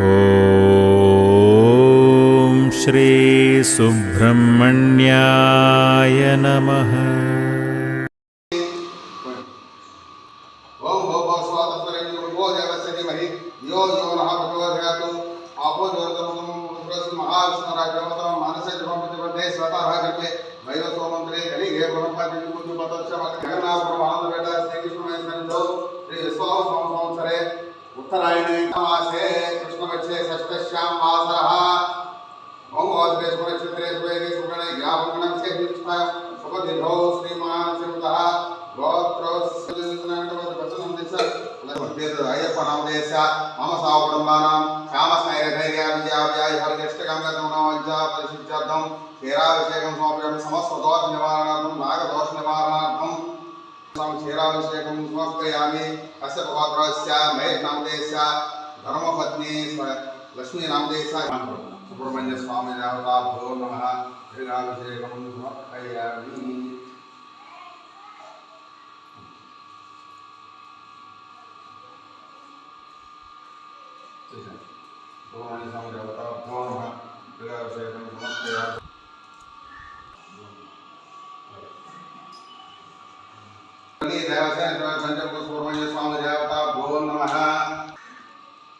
ॐ श्रीसुब्रह्मण्याय नमः स्वतः करके वैवस्वमंत्री कलिगे ब्रह्मपाति कुंज पदस्य मत घना ब्रह्मांड बेटा चतुष्पश्याम वासरः ओम औद्वेशो नक्षत्रे सुवेगे सुगणे ज्ञापकणं से हिंसा सुपदिभो श्रीमान् श्रीमतः अय्यपनामदेश मम सावकुटुम्बानां श्यामस्नैरधैर्याभिजाव्याय हरिकृष्टगङ्गगौनवञ्चापरिशुद्ध्यर्थं क्षीराभिषेकं समर्पयामि समस्तदोषनिवारणार्थं नागदोषनिवारणार्थं क्षीराभिषेकं समर्पयामि अस्य भगवद्रस्य मयेनामदेश धर्मपत्नी लक्ष्मीनामदेशाय सुब्रह्मण्यस्वामिनावता सुब्रमण्य स्वामी देवता समर्पयामि सुब्रह्मण्यस्वामिनावता भगवो नमः त्रिनाभिषेकं समर्पयामि देवसेन पंचभूत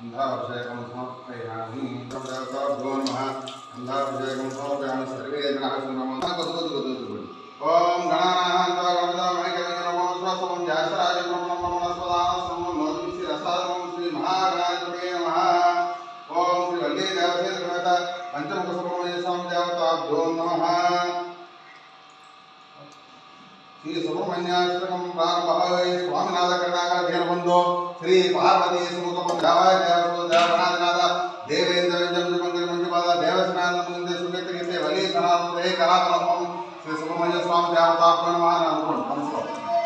अन्धाभिषेकं समर्पयामि भो नमः अन्धाभिषेकं समर्पयामि सर्वे जनाः नमो ॐ गणानां जासराज नमो नमो नमस्वदासं नोदिसि रसादं श्रीमहागायत्रे नमः ॐ श्रीवल्लीदेवसेनकृत पञ्चमुखसुब्रह्मण्यस्वां देवताभ्यो नमः श्रीसुब्रह्मण्याष्टकं प्रारम्भः स्वामिनाथकर्णाकरधीरबन्धो श्रीपार्वतीसमुखपङ्गावः ಜ್ಞಾನತಾಪಣವಾನ್ ಅನುಗುಣ ಮನಸ್ಸು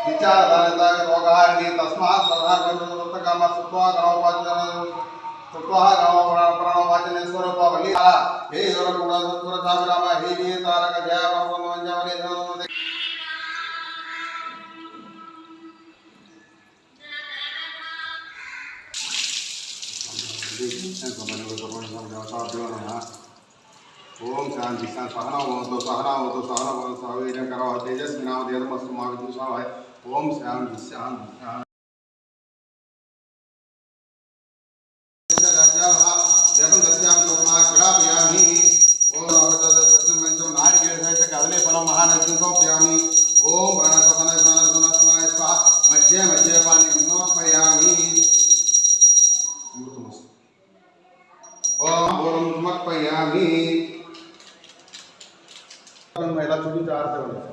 ವಿಚಾರಧಾರಿತಾಗ ರೋಗಾರ್ಗಿ ತಸ್ಮಾತ್ ಸದಾ ಕರ್ಮಕಾಮ ಸುತ್ವ ಗಣೋಪಾಚನ ಸುತ್ವ ಗಣೋಪರಣವಾಚನೆ ಸ್ವರೂಪ ಬಲಿ ಹೇ ಇವರ ಗುಣ ಸುರ ಸಾಮಿರಾಮ ಹೇ ನೀ ತಾರಕ ಜಯ ಮಂಜಾವಲಿ Thank you. ओम शांति शांत सहना हो तो सहना हो तो सहना हो तो सहवीर करो तेजस्वी नाम तेजमस्तु मा विद्यु स्वाहाय ओम शांति शांति जगम दत्याम लोकमा क्रापयामि ओम अवदत सत्यम मंचम नारिकेल सहित कदले फलम महानज्ञं सौपयामि ओम प्रणतपन स्मन सुन स्मन स्वाहा मज्जे मज्जे पानी नोपयामि ओम ओम समर्पयामि पहला छोटू चार से बड़ा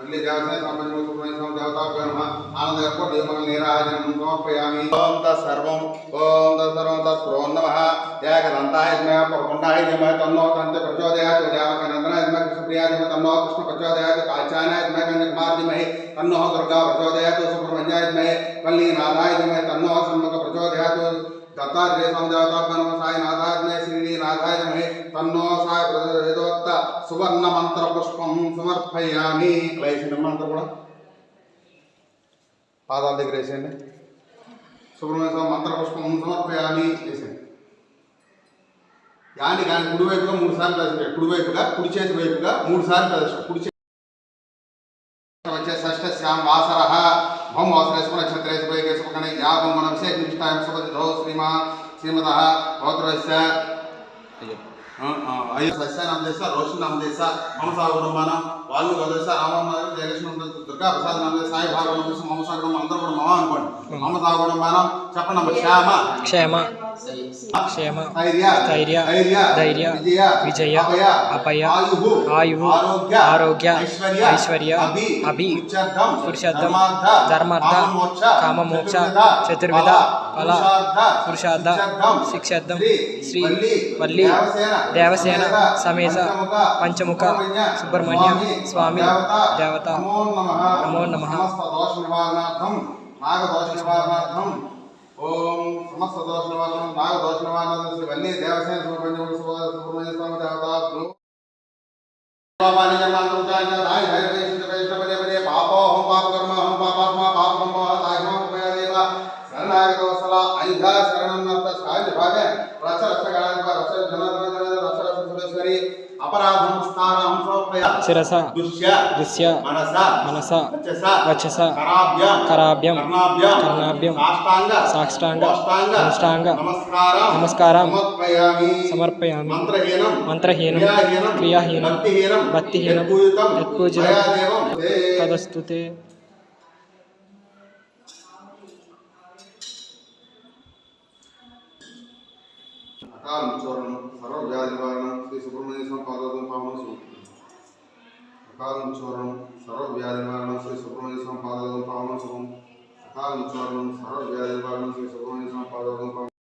अगले जात है सामने जो सुनाई समझाता है ब्रह्मा आनंद को देवन ले रहा है प्रयामी ओम द सर्वम ओम द सर्वम द सर्वम नमः जय करंता है मैं पर कुंडा है मैं तन्नो कंते प्रचो दे है जय का नंदन है मैं कृष्ण प्रिया है तन्नो कृष्ण प्रचो दे है काचान है मैं कंदक मार्ग में है तन्नो दुर्गा प्रचो तो सुपर मंजाय में कल्ली राधा है मैं तन्नो संग प्रचो दे है దత్తాత్రేయ సందేవతాభ్యనమ సాయి నాథాగ్నే శ్రీని నాథాయమే తన్నో సాయ ప్రదోక్త సువర్ణ మంత్ర పుష్పం సమర్పయామి వేసింది మంత్రం కూడా పాదాల దగ్గర వేసేయండి సుబ్రహ్మణ్య మంత్ర పుష్పం సమర్పయామి వేసేయండి యాని కానీ కుడివైపుగా మూడు సార్లు ప్రదర్శించాడు కుడివైపుగా కుడి చేతి వైపుగా మూడు సార్లు ప్రదర్శించాడు కుడి చేతి వచ్చే షష్ఠ శ్యామ వాసర భౌమ వాసరేశ్వర यागमनविषयनिष्ठायां सुपतितो श्रीमा श्रीमतः भवतुरस्य సస్యానామదేశ రోషన్ నామదేశ మమసాగుణమానం వాళ్ళు గోదశ రామనాథ జయలక్ష్మి దుర్గా ప్రసాద్ నామదేశ సాయి భాగవతం మమసాగుణం అందరూ కూడా మమ అనుకోండి మమసాగుణమానం చెప్పండి క్షేమ క్షేమ క్షేమ స్థైర్య ధైర్య విజయ అపయ ఆయువు ఆరోగ్య ఐశ్వర్య అభి పురుషార్థం ధర్మార్థ కామమోక్ష చతుర్విధ ఫల పురుషార్థ శిక్షార్థం శ్రీ వల్లి దేవసేన సమేత పంచముఖ సుబ్రహ్మణ్య స్వామి దేవత నమో నమ సమస్త దోషనివారణం నాగ దోషనివారణ ఇవన్నీ దేవసేన సుబ్రహ్మణ్య సుబ్రహ్మణ్య స్వామి దేవత శిరస దృశ్య మనస వచస కరాభ్యం కర్ణాభ్యం సాష్టాంగ అనుష్టాంగ నమస్కారం సమర్పయామి మంత్రహీనం క్రియాహీనం భక్తిహీనం యత్పూజితం తదస్తు సర్వ వ్యాధి వారణం శ్రీ సుబ్రహ్మణ్య స్వామి పాదాలను పామని అకాలం సర్వ వ్యాధి నివారణ శ్రీ సుబ్రహ్మణ్య స్వామి పాదాలను పావనం సుఖం అకాలం సర్వ వ్యాధి నివారణ శ్రీ సుబ్రహ్మణ్య స్వామి పాదాలను